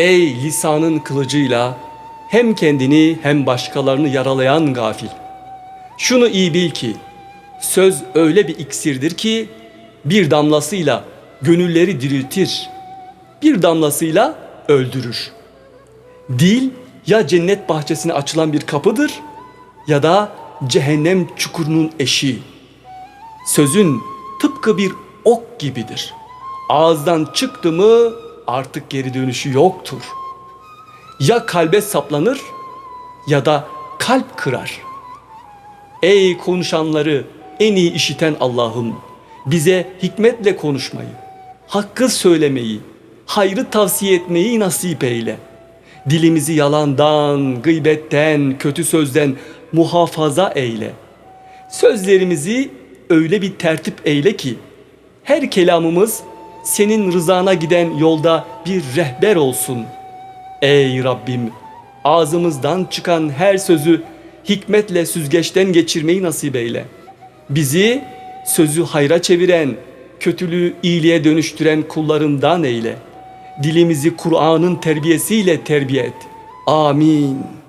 Ey lisanın kılıcıyla hem kendini hem başkalarını yaralayan gafil. Şunu iyi bil ki söz öyle bir iksirdir ki bir damlasıyla gönülleri diriltir, bir damlasıyla öldürür. Dil ya cennet bahçesine açılan bir kapıdır ya da cehennem çukurunun eşiği. Sözün tıpkı bir ok gibidir. Ağızdan çıktı mı artık geri dönüşü yoktur. Ya kalbe saplanır ya da kalp kırar. Ey konuşanları en iyi işiten Allah'ım bize hikmetle konuşmayı, hakkı söylemeyi, hayrı tavsiye etmeyi nasip eyle. Dilimizi yalandan, gıybetten, kötü sözden muhafaza eyle. Sözlerimizi öyle bir tertip eyle ki her kelamımız senin rızana giden yolda bir rehber olsun. Ey Rabbim ağzımızdan çıkan her sözü hikmetle süzgeçten geçirmeyi nasip eyle. Bizi sözü hayra çeviren, kötülüğü iyiliğe dönüştüren kullarından eyle. Dilimizi Kur'an'ın terbiyesiyle terbiye et. Amin.